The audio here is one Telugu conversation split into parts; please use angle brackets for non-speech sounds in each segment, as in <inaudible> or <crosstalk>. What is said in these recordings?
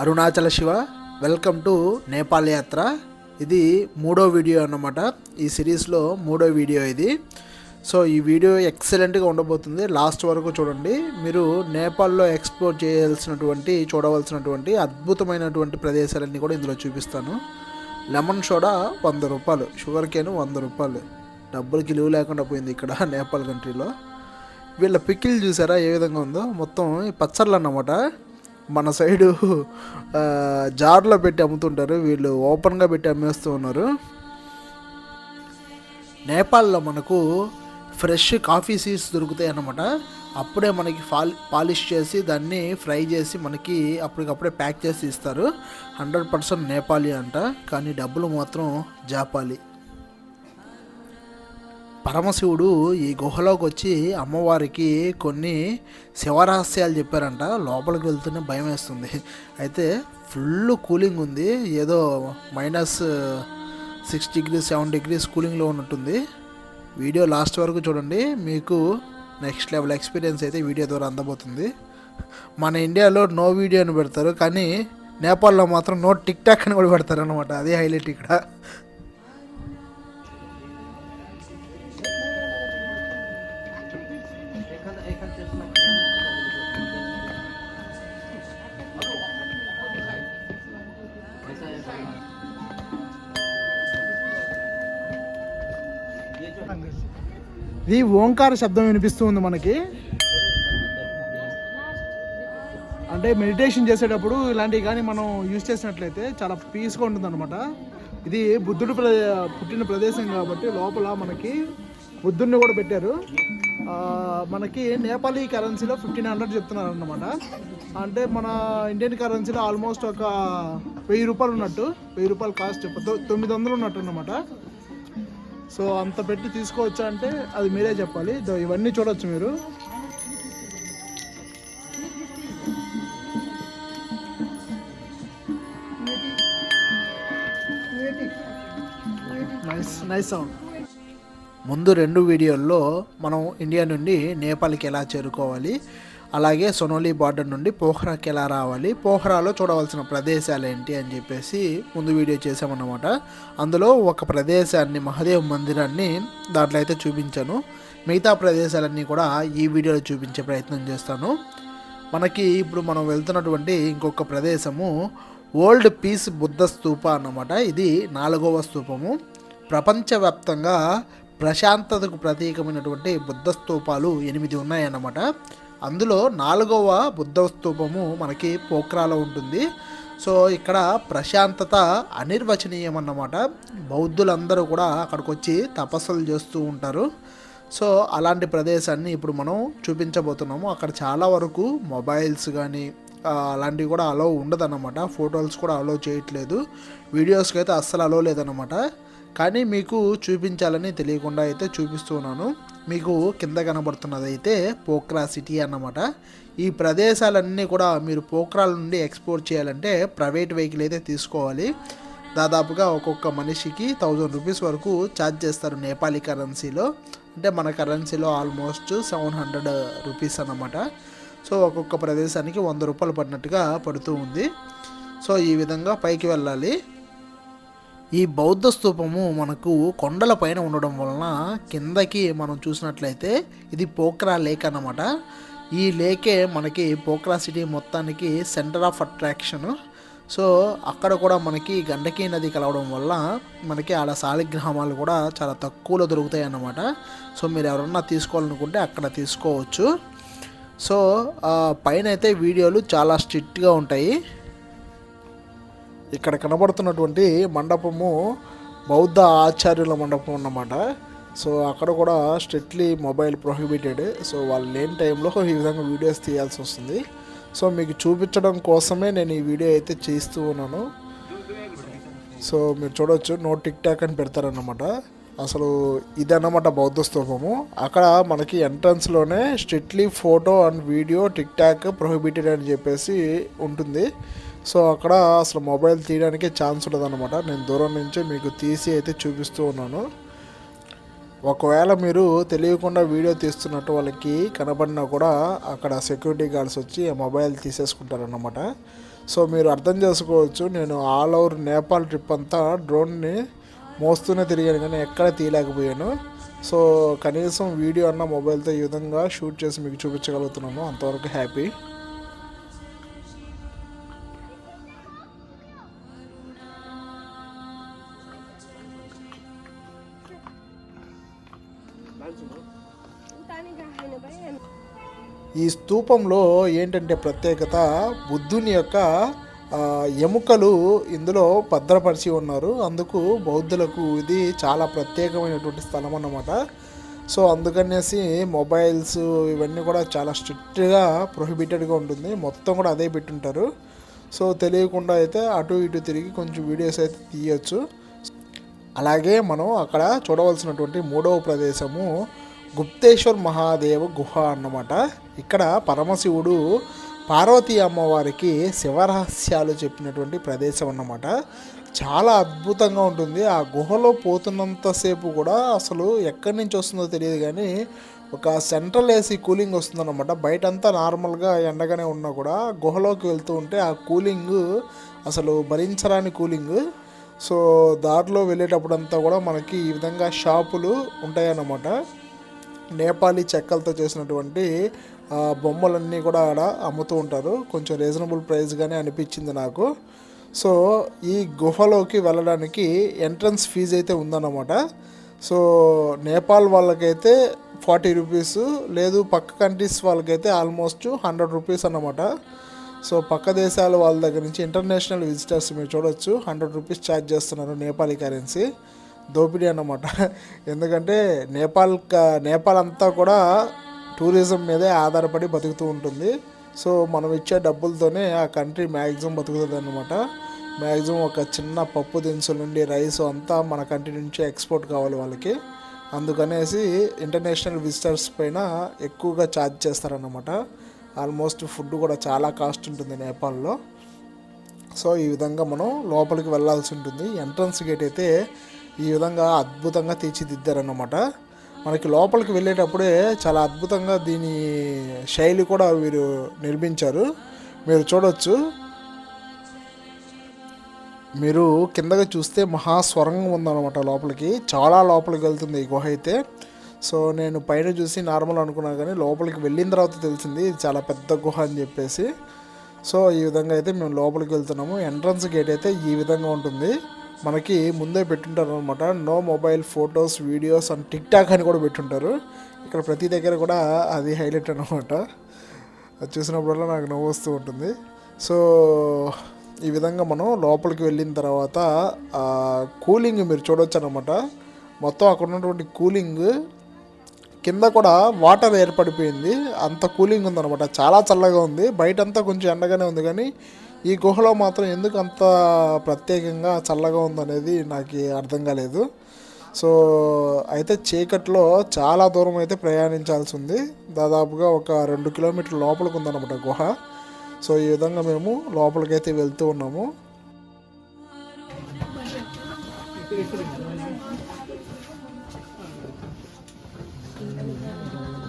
అరుణాచల శివ వెల్కమ్ టు నేపాల్ యాత్ర ఇది మూడో వీడియో అన్నమాట. ఈ సిరీస్లో మూడో వీడియో ఇది. సో ఈ వీడియో ఎక్సలెంట్గా ఉండబోతుంది. లాస్ట్ వరకు చూడండి. మీరు నేపాల్లో ఎక్స్ప్లోర్ చేయాల్సినటువంటి చూడవలసినటువంటి అద్భుతమైనటువంటి ప్రదేశాలన్నీ కూడా ఇందులో చూపిస్తాను. లెమన్ సోడా వంద రూపాయలు. షుగర్ కేన్ వంద రూపాయలు. డబ్బులకి లివ్ లేకుండా పోయింది ఇక్కడ <laughs> నేపాల్ కంట్రీలో వీళ్ళ పికిల్ చూసారా? ఏ విధంగా ఉందో? మొత్తం ఈ పచ్చళ్ళు అన్నమాట. మన సైడు జార్లో పెట్టి అమ్ముతుంటారు. వీళ్ళు ఓపెన్గా పెట్టి అమ్మేస్తూ ఉన్నారు. నేపాల్లో మనకు ఫ్రెష్ కాఫీ సీడ్స్ దొరుకుతాయి అన్నమాట. అప్పుడే మనకి పాలి పాలిష్ చేసి దాన్ని ఫ్రై చేసి మనకి అప్పటికప్పుడే ప్యాక్ చేసి ఇస్తారు. హండ్రెడ్ పర్సెంట్ నేపాలి అంట. కానీ డబ్బులు మాత్రం జాపాలి. పరమశివుడు ఈ గుహలోకి వచ్చి అమ్మవారికి కొన్ని శివరహస్యాలు చెప్పారంట. లోపలికి వెళ్తూనే భయం వేస్తుంది. అయితే ఫుల్ కూలింగ్ ఉంది. ఏదో minus six degree seven degrees కూలింగ్లో ఉన్నట్టుంది. వీడియో లాస్ట్ వరకు చూడండి. మీకు నెక్స్ట్ లెవెల్ ఎక్స్పీరియన్స్ అయితే వీడియో ద్వారా అందబోతుంది. మన ఇండియాలో నో వీడియో అని పెడతారు. కానీ నేపాల్లో మాత్రం నో టిక్ టాక్ అని కూడా పెడతారు అనమాట అదే హైలైట్ ఇక్కడ. ఇది ఓంకార శబ్దం వినిపిస్తుంది మనకి. అంటే మెడిటేషన్ చేసేటప్పుడు ఇలాంటివి కానీ మనం యూజ్ చేసినట్లయితే చాలా పీస్గా ఉంటుంది అనమాట ఇది బుద్ధుడు ప్రదే పుట్టిన ప్రదేశం కాబట్టి లోపల మనకి బుద్ధుడిని కూడా పెట్టారు. మనకి నేపాలీ కరెన్సీలో ఫిఫ్టీన్ హండ్రెడ్ చెప్తున్నారు అనమాట అంటే మన ఇండియన్ కరెన్సీలో ఆల్మోస్ట్ ఒక వెయ్యి రూపాయలు ఉన్నట్టు వెయ్యి రూపాయలు కాస్ట్ తొమ్మిది వందలు ఉన్నట్టు అనమాట సో అంత పెట్టి తీసుకోవచ్చా అంటే అది మీరే చెప్పాలి. ఇవన్నీ చూడొచ్చు మీరు. నైస్ నైస్ సౌండ్ ముందు రెండు వీడియోల్లో మనం ఇండియా నుండి నేపాల్కి ఎలా చేరుకోవాలి అలాగే సొనోలి బార్డర్ నుండి పోహ్రాకి ఎలా రావాలి? పోహ్రాలో చూడవలసిన ప్రదేశాలు ఏంటి అని చెప్పేసి ముందు వీడియో చేసామన్నమాట అందులో ఒక ప్రదేశాన్ని మహాదేవ్ మందిరాన్ని దాంట్లో అయితే చూపించాను. మిగతా ప్రదేశాలన్నీ కూడా ఈ వీడియోలో చూపించే ప్రయత్నం చేస్తాను. మనకి ఇప్పుడు మనం వెళ్తున్నటువంటి ఇంకొక ప్రదేశము ఓల్డ్ పీస్ బుద్ధ స్తూప అన్నమాట. ఇది నాలుగవ స్తూపము. ప్రపంచవ్యాప్తంగా ప్రశాంతతకు ప్రతీకమైనటువంటి బుద్ధ స్తూపాలు ఎనిమిది ఉన్నాయన్నమాట. అందులో నాలుగవ బుద్ధ స్తూపము మనకి పోక్రాలో ఉంటుంది. సో ఇక్కడ ప్రశాంతత అనిర్వచనీయం అన్నమాట బౌద్ధులందరూ కూడా అక్కడికి వచ్చి తపస్సులు చేస్తూ ఉంటారు. సో అలాంటి ప్రదేశాన్ని ఇప్పుడు మనం చూపించబోతున్నాము. అక్కడ చాలా వరకు మొబైల్స్ కానీ అలాంటివి కూడా అలో ఉండదన్నమాట. ఫొటోస్ కూడా అలో చేయట్లేదు. వీడియోస్కి అయితే అస్సలు అలో లేదన్నమాట. కానీ మీకు చూపించాలని తెలియకుండా అయితే చూపిస్తున్నాను. మీకు కింద కనబడుతున్నది అయితే పోక్రా సిటీ అన్నమాట. ఈ ప్రదేశాలన్నీ కూడా మీరు పోక్రాల నుండి ఎక్స్పోర్ట్ చేయాలంటే ప్రైవేట్ వెహికల్ అయితే తీసుకోవాలి. దాదాపుగా ఒక్కొక్క మనిషికి థౌజండ్ రూపీస్ వరకు ఛార్జ్ చేస్తారు నేపాలీ కరెన్సీలో. అంటే మన కరెన్సీలో ఆల్మోస్ట్ సెవెన్ హండ్రెడ్ రూపీస్ అన్నమాట. సో ఒక్కొక్క ప్రదేశానికి వంద రూపాయలు పడినట్టుగా పడుతూ ఉంది. సో ఈ విధంగా పైకి వెళ్ళాలి. ఈ బౌద్ధ స్తూపము మనకు కొండల పైన ఉండడం వలన కిందకి మనం చూసినట్లయితే ఇది పోక్రా లేక్ అన్నమాట. ఈ లేకే మనకి పోక్రా సిటీ మొత్తానికి సెంటర్ ఆఫ్ అట్రాక్షన్. సో అక్కడ కూడా మనకి గండకీ నది కలవడం వల్ల మనకి ఆడ శాలిగ్రామాలు కూడా చాలా తక్కువలో దొరుకుతాయి అన్నమాట. సో మీరు ఎవరన్నా తీసుకోవాలనుకుంటే అక్కడ తీసుకోవచ్చు. సో పైన అయితే వీడియోలు చాలా స్ట్రిక్ట్గా ఉంటాయి. ఇక్కడ కనబడుతున్నటువంటి మండపము బౌద్ధ ఆచార్యుల మండపం అన్నమాట. సో అక్కడ కూడా స్ట్రిక్ట్లీ మొబైల్ ప్రొహిబిటెడ్. సో వాళ్ళు లేని టైంలో ఈ విధంగా వీడియోస్ తీయాల్సి వస్తుంది. సో మీకు చూపించడం కోసమే నేను ఈ వీడియో అయితే చేస్తూ ఉన్నాను. సో మీరు చూడవచ్చు నో టిక్ టాక్ అని పెడతారన్నమాట. అసలు ఇదన్నమాట బౌద్ధ స్తూపము. అక్కడ మనకి ఎంట్రన్స్లోనే strictly photo and video TikTok prohibited అని చెప్పేసి ఉంటుంది. సో అక్కడ అసలు మొబైల్ తీయడానికి ఛాన్స్ ఉండదన్నమాట. నేను దూరం నుంచి మీకు తీసి అయితే చూపిస్తూ ఉన్నాను. ఒకవేళ మీరు తెలియకుండా వీడియో తీస్తున్నట్టు వాళ్ళకి కనబడినా కూడా అక్కడ సెక్యూరిటీ గార్డ్స్ వచ్చి ఆ మొబైల్ తీసేసుకుంటారన్నమాట. సో మీరు అర్థం చేసుకోవచ్చు నేను ఆల్ ఓవర్ నేపాల్ ట్రిప్ అంతా డ్రోన్ని మోస్తూనే తిరిగాను కానీ ఎక్కడ తీయలేకపోయాను. సో కనీసం వీడియో అన్న మొబైల్తో ఈ విధంగా షూట్ చేసి మీకు చూపించగలుగుతున్నాను అంతవరకు హ్యాపీ. ఈ స్తూపంలో ఏంటంటే ప్రత్యేకత బుద్ధుని యొక్క ఎముకలు ఇందులో భద్రపరిచి ఉన్నారు. అందుకు బౌద్ధులకు ఇది చాలా ప్రత్యేకమైనటువంటి స్థలం అన్నమాట. సో అందుకనేసి మొబైల్స్ ఇవన్నీ కూడా చాలా స్ట్రిక్ట్గా ప్రొహిబిటెడ్గా ఉంటుంది. మొత్తం కూడా అదే పెట్టుంటారు. సో తెలియకుండా అయితే అటు ఇటు తిరిగి కొంచెం వీడియోస్ అయితే తీయొచ్చు. అలాగే మనం అక్కడ చూడవలసినటువంటి మూడవ ప్రదేశము గుప్తేశ్వర్ మహాదేవ గుహ అన్నమాట. ఇక్కడ పరమశివుడు పార్వతీ అమ్మవారికి శివరహస్యాలు చెప్పినటువంటి ప్రదేశం అన్నమాట. చాలా అద్భుతంగా ఉంటుంది. ఆ గుహలో పోతున్నంతసేపు కూడా అసలు ఎక్కడి నుంచి వస్తుందో తెలియదు కానీ ఒక సెంట్రల్ ఏసీ కూలింగ్ వస్తుందన్నమాట. బయటంతా నార్మల్గా ఎండగానే ఉన్నా కూడా గుహలోకి వెళ్తూ ఉంటే ఆ కూలింగ్ అసలు భరించరాని కూలింగ్. సో దారిలో వెళ్ళేటప్పుడంతా కూడా మనకి ఈ విధంగా షాపులు ఉంటాయన్నమాట. నేపాలీ చెక్కలతో చేసినటువంటి బొమ్మలన్నీ కూడా ఆడ అమ్ముతూ ఉంటారు. కొంచెం రీజనబుల్ ప్రైస్గానే అనిపించింది నాకు. సో ఈ గుహలోకి వెళ్ళడానికి ఎంట్రన్స్ ఫీజు అయితే ఉందన్నమాట. సో నేపాల్ వాళ్ళకైతే ఫార్టీ రూపీస్ లేదు పక్క కంట్రీస్ వాళ్ళకైతే ఆల్మోస్ట్ హండ్రెడ్ రూపీస్ అన్నమాట. సో పక్క దేశాల వాళ్ళ దగ్గర నుంచి ఇంటర్నేషనల్ విజిటర్స్ మీరు చూడొచ్చు. హండ్రెడ్ రూపీస్ ఛార్జ్ చేస్తున్నారు నేపాలీ కరెన్సీ దోపిడీ అన్నమాట. ఎందుకంటే నేపాల్ నేపాల్ అంతా కూడా టూరిజం మీదే ఆధారపడి బతుకుతూ ఉంటుంది. సో మనం ఇచ్చే డబ్బులతోనే ఆ కంట్రీ మ్యాక్సిమం బతుకుతుంది అనమాట మ్యాక్సిమం ఒక చిన్న పప్పు దినుసుల నుండి రైస్ అంతా మన కంట్రీ నుంచి ఎక్స్పోర్ట్ కావాలి వాళ్ళకి. అందుకనేసి ఇంటర్నేషనల్ విజిటర్స్ పైన ఎక్కువగా ఛార్జ్ చేస్తారన్నమాట. ఆల్మోస్ట్ ఫుడ్ కూడా చాలా కాస్ట్ ఉంటుంది నేపాల్లో. సో ఈ విధంగా మనం లోపలికి వెళ్ళాల్సి ఉంటుంది. ఎంట్రన్స్ గేట్ అయితే ఈ విధంగా అద్భుతంగా తీర్చిదిద్దారన్నమాట. మనకి లోపలికి వెళ్ళేటప్పుడే చాలా అద్భుతంగా దీని శైలి కూడా వీరు నిర్మించారు. మీరు చూడొచ్చు. మీరు కిందగా చూస్తే మహాస్వరంగం ఉందన్నమాట లోపలికి. చాలా లోపలికి వెళ్తుంది ఈ గుహ అయితే. సో నేను పైన చూసి నార్మల్ అనుకున్నాను కానీ లోపలికి వెళ్ళిన తర్వాత తెలిసింది ఇది చాలా పెద్ద గుహ అని చెప్పేసి. సో ఈ విధంగా అయితే మేము లోపలికి వెళ్తున్నాము. ఎంట్రన్స్ గేట్ అయితే ఈ విధంగా ఉంటుంది. మనకి ముందే పెట్టుంటారు అనమాట no mobile photos videos and TikTok అని కూడా పెట్టుంటారు. ఇక్కడ ప్రతి దగ్గర కూడా అది హైలైట్ అనమాట అది చూసినప్పుడల్లా నాకు నవ్వు వస్తూ ఉంటుంది. సో ఈ విధంగా మనం లోపలికి వెళ్ళిన తర్వాత కూలింగ్ మీరు చూడొచ్చు అనమాట మొత్తం అక్కడ ఉన్నటువంటి కూలింగ్ కింద కూడా వాటర్ ఏర్పడిపోయింది. అంత కూలింగ్ ఉందన్నమాట. చాలా చల్లగా ఉంది. బయటంతా కొంచెం ఎండగానే ఉంది కానీ ఈ గుహలో మాత్రం ఎందుకు అంత ప్రత్యేకంగా చల్లగా ఉందనేది నాకు అర్థం కాలేదు. సో అయితే చీకట్లో చాలా దూరం అయితే ప్రయాణించాల్సి ఉంది దాదాపుగా ఒక రెండు కిలోమీటర్ల లోపలికి ఉందన్నమాట గుహ. సో ఈ విధంగా మేము లోపలికైతే వెళ్తూ ఉన్నాము. Amen. Amen.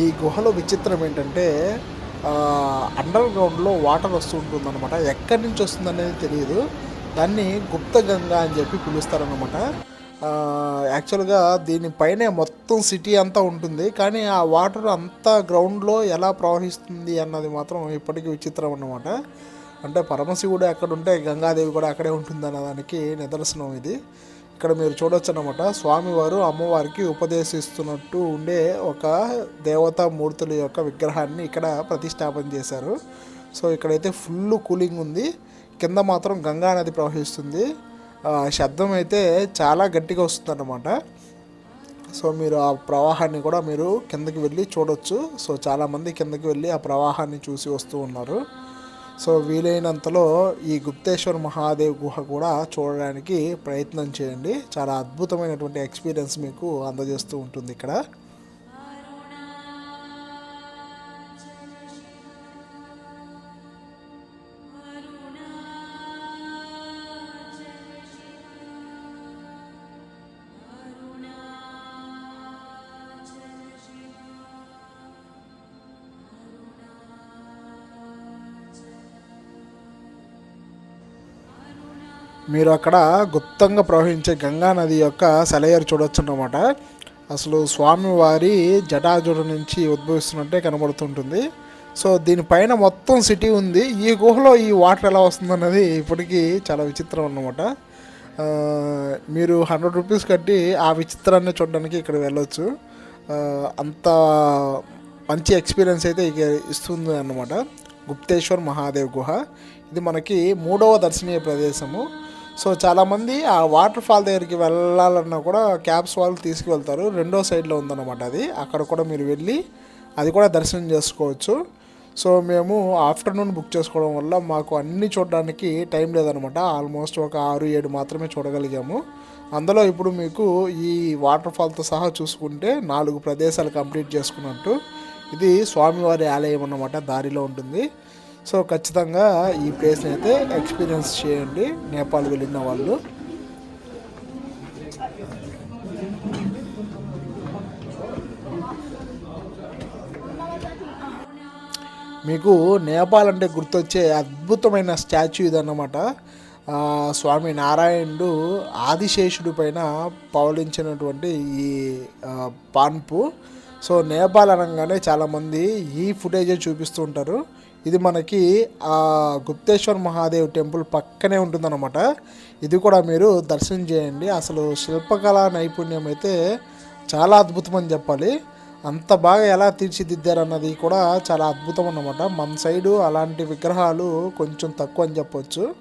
ఈ గుహలో విచిత్రం ఏంటంటే అండర్ గ్రౌండ్లో వాటర్ వస్తూ ఉంటుందన్నమాట. ఎక్కడి నుంచి వస్తుందనేది తెలియదు. దాన్ని గుప్త గంగా అని చెప్పి పిలుస్తారనమాట యాక్చువల్గా దీనిపైనే మొత్తం సిటీ అంతా ఉంటుంది. కానీ ఆ వాటర్ అంతా గ్రౌండ్లో ఎలా ప్రవహిస్తుంది అన్నది మాత్రం ఇప్పటికీ విచిత్రం అన్నమాట. అంటే పరమశివుడు ఎక్కడ ఉంటే గంగాదేవి కూడా అక్కడే ఉంటుంది అన్నదానికి నిదర్శనం ఇది. ఇక్కడ మీరు చూడొచ్చు అనమాట స్వామివారు అమ్మవారికి ఉపదేశిస్తున్నట్టు ఉండే ఒక దేవతా మూర్తుల యొక్క విగ్రహాన్ని ఇక్కడ ప్రతిష్టాపన చేశారు. సో ఇక్కడైతే ఫుల్ కూలింగ్ ఉంది. కింద మాత్రం గంగా నది ప్రవహిస్తుంది. ఆ, శబ్దం అయితే చాలా గట్టిగా వస్తుంది సో మీరు ఆ ప్రవాహాన్ని కూడా మీరు కిందకి వెళ్ళి చూడొచ్చు. సో చాలామంది కిందకి వెళ్ళి ఆ ప్రవాహాన్ని చూసి వస్తూ ఉన్నారు. సో వీలైనంతలో ఈ గుప్తేశ్వర్ మహాదేవ్ గుహ కూడా చూడడానికి ప్రయత్నం చేయండి. చాలా అద్భుతమైనటువంటి ఎక్స్పీరియన్స్ మీకు అందజేస్తూ ఉంటుంది ఇక్కడ. మీరు అక్కడ గుప్తంగా ప్రవహించే గంగా నది యొక్క సెలయేరు చూడొచ్చు అన్నమాట అసలు స్వామివారి జటాజుడు నుంచి ఉద్భవిస్తున్నట్టే కనబడుతుంటుంది. సో దీనిపైన మొత్తం సిటీ ఉంది. ఈ గుహలో ఈ వాటర్ ఎలా వస్తుందన్నది ఇప్పటికీ చాలా విచిత్రం అన్నమాట. మీరు హండ్రెడ్ రూపీస్ కట్టి ఆ విచిత్రాన్ని చూడడానికి ఇక్కడ వెళ్ళొచ్చు. అంత మంచి ఎక్స్పీరియన్స్ అయితే ఇక ఇస్తుంది అన్నమాట. గుప్తేశ్వర్ మహాదేవ్ గుహ. ఇది మనకి మూడవ దర్శనీయ ప్రదేశము. సో చాలామంది ఆ వాటర్ ఫాల్ దగ్గరికి వెళ్ళాలన్నా కూడా క్యాబ్స్ వాళ్ళు తీసుకువెళ్తారు. రెండో సైడ్లో ఉందన్నమాట అది. అక్కడ కూడా మీరు వెళ్ళి అది కూడా దర్శనం చేసుకోవచ్చు. సో మేము ఆఫ్టర్నూన్ బుక్ చేసుకోవడం వల్ల మాకు అన్ని చూడడానికి టైం లేదనమాట ఆల్మోస్ట్ ఒక ఆరు ఏడు మాత్రమే చూడగలిగాము. అందులో ఇప్పుడు మీకు ఈ వాటర్ ఫాల్తో సహా చూసుకుంటే నాలుగు ప్రదేశాలు కంప్లీట్ చేసుకున్నట్టు. ఇది స్వామివారి ఆలయం అన్నమాట. దారిలో ఉంటుంది. సో ఖచ్చితంగా ఈ ప్లేస్ని అయితే ఎక్స్పీరియన్స్ చేయండి. నేపాల్ వెళ్ళిన వాళ్ళు. మీకు నేపాల్ అంటే గుర్తొచ్చే అద్భుతమైన స్టాచ్యూ ఇదన్నమాట. స్వామి నారాయణుడు ఆదిశేషుడి పైన పవలించినటువంటి ఈ పాన్పు. సో నేపాల్ అనగానే చాలామంది ఈ ఫుటేజే చూపిస్తూ ఉంటారు. ఇది మనకి ఆ గుప్తేశ్వర్ మహాదేవ్ టెంపుల్ పక్కనే ఉంటుందన్నమాట. ఇది కూడా మీరు దర్శనం చేయండి. అసలు శిల్పకళా నైపుణ్యం అయితే చాలా అద్భుతం అని చెప్పాలి. అంత బాగా ఎలా తీర్చిదిద్దారన్నది కూడా చాలా అద్భుతం అన్నమాట. మన సైడు అలాంటి విగ్రహాలు కొంచెం తక్కువ అని చెప్పొచ్చు.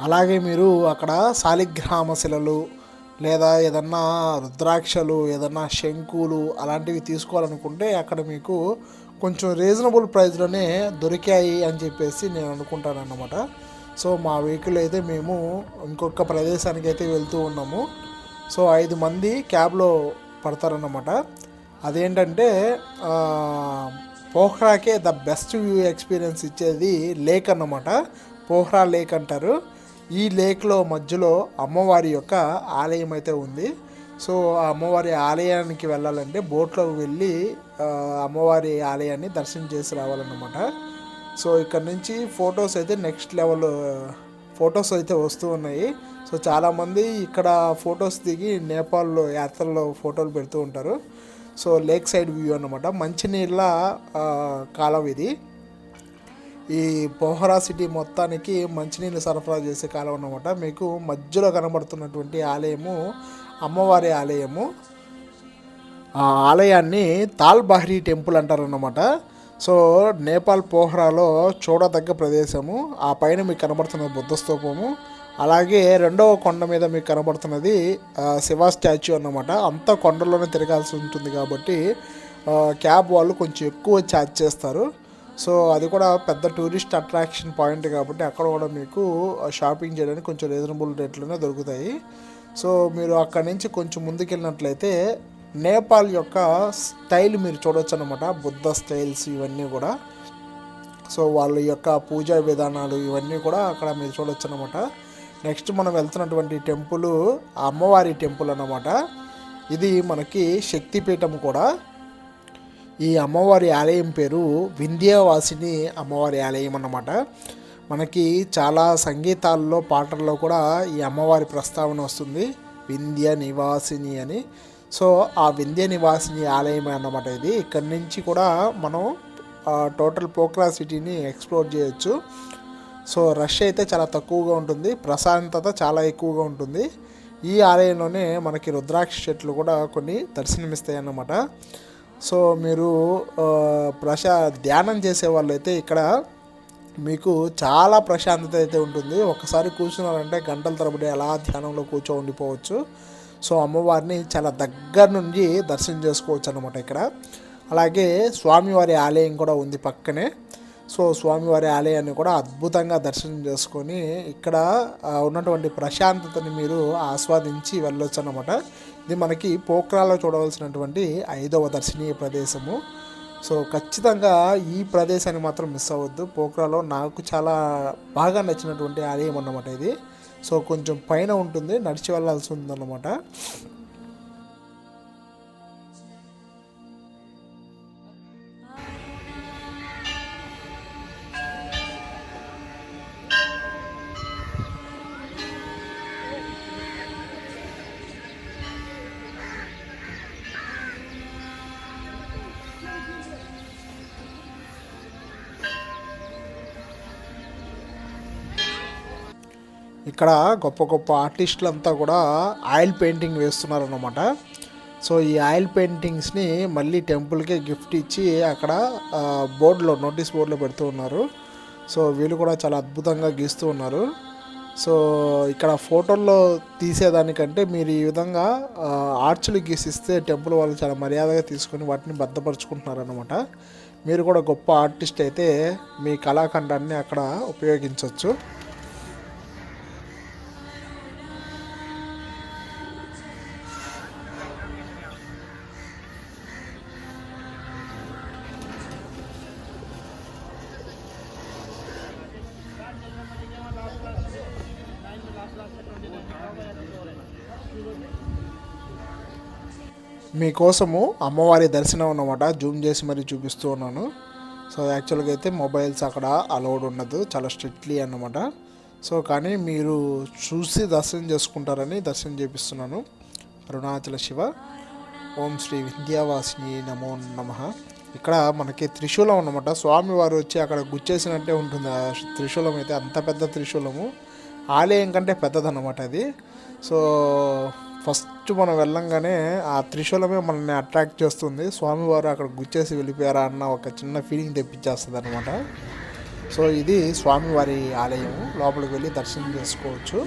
అలాగే మీరు అక్కడ శాలిగ్రామ శిలలు లేదా ఏదన్నా రుద్రాక్షలు ఏదన్నా శంకులు అలాంటివి తీసుకోవాలనుకుంటే అక్కడ మీకు కొంచెం రీజనబుల్ ప్రైస్లోనే దొరికాయి అని చెప్పేసి నేను అనుకుంటాను అన్నమాట సో మా వెహికల్ అయితే మేము ఇంకొక ప్రదేశానికి అయితే వెళ్తూ ఉన్నాము. సో ఐదు మంది క్యాబ్లో పడతారన్నమాట. అదేంటంటే పోహ్రాకే ద బెస్ట్ వ్యూ ఎక్స్పీరియన్స్ ఇచ్చేది లేక్ అన్నమాట. పోహ్రా లేక్ అంటారు. ఈ లేక్లో మధ్యలో అమ్మవారి యొక్క ఆలయం అయితే ఉంది. సో ఆ అమ్మవారి ఆలయానికి వెళ్ళాలంటే బోట్లో వెళ్ళి అమ్మవారి ఆలయాన్ని దర్శనం చేసి రావాలన్నమాట. సో ఇక్కడ నుంచి ఫొటోస్ అయితే నెక్స్ట్ లెవెల్ ఫొటోస్ అయితే వస్తూ ఉన్నాయి. సో చాలామంది ఇక్కడ ఫొటోస్ దిగి నేపాల్లో యాత్రల్లో ఫోటోలు పెడుతూ ఉంటారు. సో లేక్ సైడ్ వ్యూ అనమాట మంచినీళ్ళ కాలం ఇది. ఈ పోహరా సిటీ మొత్తానికి మంచినీళ్ళు సరఫరా చేసే కాలం అన్నమాట. మీకు మధ్యలో కనబడుతున్నటువంటి ఆలయము అమ్మవారి ఆలయము. ఆ ఆలయాన్ని తాల్ బహ్రీ టెంపుల్ అంటారన్నమాట సో నేపాల్ పోహరాలో చూడదగ్గ ప్రదేశము. ఆ పైన మీకు కనబడుతున్న బుద్ధ స్తూపము. అలాగే రెండవ కొండ మీద మీకు కనబడుతున్నది ఆ, శివ స్టాచ్యూ అన్నమాట. అంతా కొండలోనే తిరగాల్సి ఉంటుంది కాబట్టి క్యాబ్ వాళ్ళు కొంచెం ఎక్కువ ఛార్జ్ చేస్తారు. సో అది కూడా పెద్ద టూరిస్ట్ అట్రాక్షన్ పాయింట్ కాబట్టి అక్కడ కూడా మీకు షాపింగ్ చేయడానికి కొంచెం రీజనబుల్ రేట్లోనే దొరుకుతాయి. సో మీరు అక్కడి నుంచి కొంచెం ముందుకెళ్ళినట్లయితే నేపాల్ యొక్క స్టైల్ మీరు చూడొచ్చు అనమాట బుద్ధ స్టైల్స్ ఇవన్నీ కూడా. సో వాళ్ళ యొక్క పూజా విధానాలు ఇవన్నీ కూడా అక్కడ మీరు చూడొచ్చు అనమాట నెక్స్ట్ మనం వెళ్తున్నటువంటి టెంపుల్ అమ్మవారి టెంపుల్ అన్నమాట. ఇది మనకి శక్తిపీఠం కూడా. ఈ అమ్మవారి ఆలయం పేరు వింధ్యవాసిని అమ్మవారి ఆలయం అన్నమాట. మనకి చాలా సంగీతాల్లో పాటల్లో కూడా ఈ అమ్మవారి ప్రస్తావన వస్తుంది. వింధ్య నివాసిని అని. సో ఆ వింధ్య నివాసిని ఆలయం అన్నమాట ఇది. ఇక్కడి నుంచి కూడా మనం టోటల్ పోక్రా సిటీని ఎక్స్ప్లోర్ చేయొచ్చు. సో రష్ అయితే చాలా తక్కువగా ఉంటుంది. ప్రశాంతత చాలా ఎక్కువగా ఉంటుంది. ఈ ఆలయంలోనే మనకి రుద్రాక్ష చెట్లు కూడా కొన్ని దర్శనమిస్తాయి అన్నమాట సో మీరు ప్రశా ధ్యానం చేసే వాళ్ళు అయితే ఇక్కడ మీకు చాలా ప్రశాంతత అయితే ఉంటుంది. ఒకసారి కూర్చున్నారంటే గంటల తరబడి అలా ధ్యానంలో కూర్చో ఉండిపోవచ్చు సో అమ్మవారిని చాలా దగ్గర నుండి దర్శనం చేసుకోవచ్చు అనమాట ఇక్కడ. అలాగే స్వామివారి ఆలయం కూడా ఉంది పక్కనే. సో స్వామివారి ఆలయాన్ని కూడా అద్భుతంగా దర్శనం చేసుకొని ఇక్కడ ఉన్నటువంటి ప్రశాంతతని మీరు ఆస్వాదించి వెళ్ళొచ్చు అనమాట ఇది మనకి పోక్రాలో చూడవలసినటువంటి ఐదవ దర్శనీయ ప్రదేశము. సో ఖచ్చితంగా ఈ ప్రదేశాన్ని మాత్రం మిస్ అవ్వద్దు. పోక్రాలో నాకు చాలా బాగా నచ్చినటువంటి ఆలయం అన్నమాట ఇది. సో కొంచెం పైన ఉంటుంది నడిచి వెళ్ళాల్సి ఉందన్నమాట. ఇక్కడ గొప్ప గొప్ప ఆర్టిస్టులు అంతా కూడా ఆయిల్ పెయింటింగ్ వేస్తున్నారు అన్నమాట సో ఈ ఆయిల్ పెయింటింగ్స్ని మళ్ళీ టెంపుల్కే గిఫ్ట్ ఇచ్చి అక్కడ బోర్డులో నోటీస్ బోర్డులో పెడుతూ ఉన్నారు. సో వీళ్ళు కూడా చాలా అద్భుతంగా గీస్తూ ఉన్నారు. సో ఇక్కడ ఫోటోల్లో తీసేదానికంటే మీరు ఈ విధంగా ఆర్చ్లు ఆర్చులు గీసిస్తే టెంపుల్ వాళ్ళు చాలా మర్యాదగా తీసుకొని వాటిని భద్రపరుచుకుంటున్నారనమాట మీరు కూడా గొప్ప ఆర్టిస్ట్ అయితే మీ కళాఖండాన్ని అక్కడ ఉపయోగించవచ్చు మీకోసము అమ్మవారి దర్శనం అన్నమాట. జూమ్ చేసి మరీ చూపిస్తూ ఉన్నాను. సో యాక్చువల్గా అయితే మొబైల్స్ అక్కడ అలౌడ్ ఉండదు. చాలా స్ట్రిక్ట్లీ అన్నమాట. సో కానీ మీరు చూసి దర్శనం చేసుకుంటారని దర్శనం చేపిస్తున్నాను. అరుణాచల శివ. ఓం శ్రీ విద్యావాసిని నమో నమ. ఇక్కడ మనకి త్రిశూలం అన్నమాట. స్వామివారు వచ్చి అక్కడ గుచ్చేసినట్టే ఉంటుంది. ఆ త్రిశూలం అయితే అంత పెద్ద త్రిశూలము. ఆలయం కంటే పెద్దదన్నమాట అది. సో ఫస్ట్ మనం వెళ్ళంగానే ఆ త్రిశూలమే మనల్ని అట్రాక్ట్ చేస్తుంది. స్వామివారు అక్కడ గుచ్చేసి వెళ్ళిపోయారా అన్న ఒక చిన్న ఫీలింగ్ తెప్పించేస్తుంది అనమాట సో ఇది స్వామివారి ఆలయం లోపలికి వెళ్ళి దర్శనం చేసుకోవచ్చు.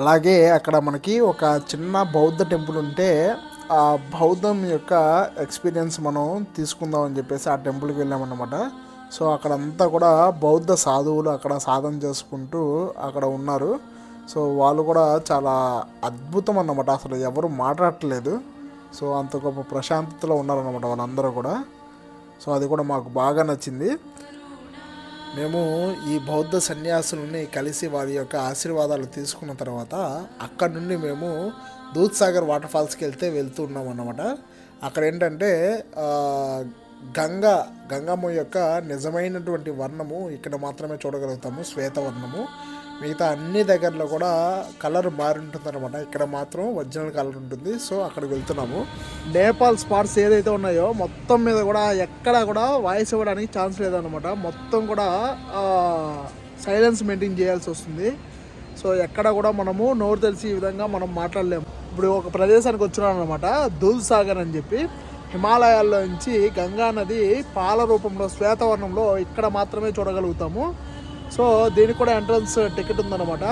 అలాగే అక్కడ మనకి ఒక చిన్న బౌద్ధ టెంపుల్ ఉంటే ఆ బౌద్ధం యొక్క ఎక్స్పీరియన్స్ మనం తీసుకుందాం అని చెప్పేసి ఆ టెంపుల్కి వెళ్ళామన్నమాట. సో అక్కడంతా కూడా బౌద్ధ సాధువులు అక్కడ సాధన చేసుకుంటూ అక్కడ ఉన్నారు. సో వాళ్ళు కూడా చాలా అద్భుతం అన్నమాట. అసలు ఎవరు మాట్లాడట్లేదు. సో అంత గొప్ప ప్రశాంతతలో ఉన్నారన్నమాట వాళ్ళందరూ కూడా. సో అది కూడా మాకు బాగా నచ్చింది. మేము ఈ బౌద్ధ సన్యాసులని కలిసి వారి యొక్క ఆశీర్వాదాలు తీసుకున్న తర్వాత అక్కడ నుండి మేము దూద్సాగర్ వాటర్ ఫాల్స్కి వెళ్తే వెళ్తూ ఉన్నాం అన్నమాట. అక్కడ ఏంటంటే గంగా గంగమ్మ యొక్క నిజమైనటువంటి వర్ణము ఇక్కడ మాత్రమే చూడగలుగుతాము శ్వేతవర్ణము. మిగతా అన్ని దగ్గరలో కూడా కలర్ మారి ఉంటుంది అనమాట ఇక్కడ మాత్రం ఒరిజినల్ కలర్ ఉంటుంది. సో అక్కడికి వెళ్తున్నాము. నేపాల్ స్పాట్స్ ఏదైతే ఉన్నాయో మొత్తం మీద కూడా ఎక్కడ కూడా వాయిస్ ఇవ్వడానికి ఛాన్స్ లేదనమాట మొత్తం కూడా సైలెన్స్ మెయింటైన్ చేయాల్సి వస్తుంది. సో ఎక్కడ కూడా మనము నోరు తెలిసి ఈ విధంగా మనం మాట్లాడలేము. ఇప్పుడు ఒక ప్రదేశానికి వచ్చినాం అనమాట దూద్ సాగర్ అని చెప్పి హిమాలయాల్లో నుంచి గంగా నది పాల రూపంలో శ్వేతవర్ణంలో ఇక్కడ మాత్రమే చూడగలుగుతాము. సో దీనికి కూడా ఎంట్రన్స్ టికెట్ ఉందన్నమాట.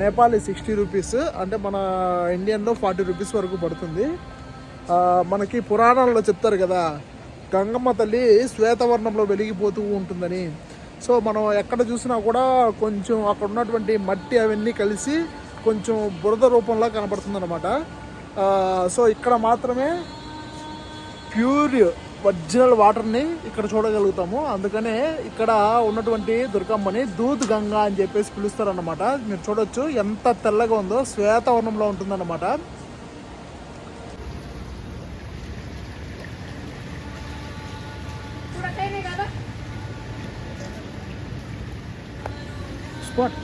నేపాలీ సిక్స్టీ రూపీస్ అంటే మన ఇండియన్లో ఫార్టీ రూపీస్ వరకు పడుతుంది. మనకి పురాణాల్లో చెప్తారు కదా గంగమ్మ తల్లి శ్వేతవర్ణంలో వెలిగిపోతూ ఉంటుందని. సో మనం ఎక్కడ చూసినా కూడా కొంచెం అక్కడ ఉన్నటువంటి మట్టి అవన్నీ కలిసి కొంచెం బురద రూపంలో కనబడుతుంది అనమాట సో ఇక్కడ మాత్రమే ప్యూర్ ఒరిజినల్ వాటర్ని ఇక్కడ చూడగలుగుతాము. అందుకనే ఇక్కడ ఉన్నటువంటి దుర్గమ్మని దూద్ గంగా అని చెప్పేసి పిలుస్తారన్నమాట. మీరు చూడొచ్చు ఎంత తెల్లగా ఉందో శ్వేతవర్ణంలో ఉంటుందన్నమాట. స్పాట్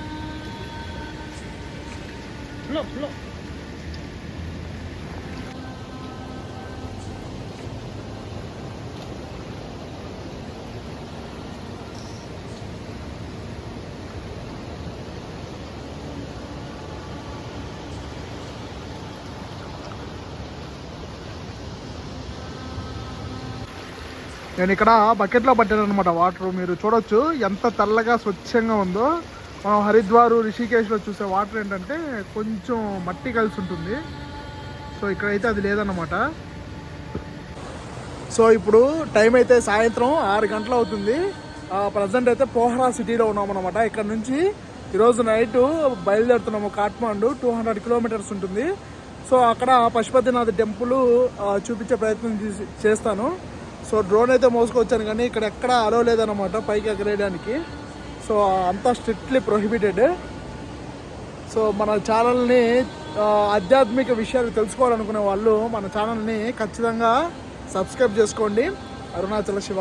నేను ఇక్కడ బకెట్లో పట్టాను అనమాట వాటర్ మీరు చూడొచ్చు. ఎంత తెల్లగా స్వచ్ఛంగా ఉందో. మనం హరిద్వార్ రిషికేశ్లో చూసే వాటర్ ఏంటంటే కొంచెం మట్టి కలిసి ఉంటుంది సో ఇక్కడైతే అది లేదన్నమాట. సో ఇప్పుడు టైం అయితే సాయంత్రం ఆరు గంటలు అవుతుంది. ప్రజెంట్ అయితే పోహరా సిటీలో ఉన్నాం అనమాట ఇక్కడ నుంచి ఈరోజు నైట్ బయలుదేరుతున్నాము కాట్మాండు టూ హండ్రెడ్ కిలోమీటర్స్ ఉంటుంది. సో అక్కడ పశుపతినాథ్ టెంపుల్ చూపించే ప్రయత్నం చేసి- చేస్తాను. సో డ్రోన్ అయితే మోసుకొచ్చాను కానీ ఇక్కడ ఎక్కడ అలో లేదనమాట పైకి ఎగరేయడానికి. సో అంతా స్ట్రిక్ట్లీ ప్రొహిబిటెడ్ సో మన ఛానల్ని ఆధ్యాత్మిక విషయాలు తెలుసుకోవాలనుకునే వాళ్ళు మన ఛానల్ని ఖచ్చితంగా సబ్స్క్రైబ్ చేసుకోండి. అరుణాచల శివ.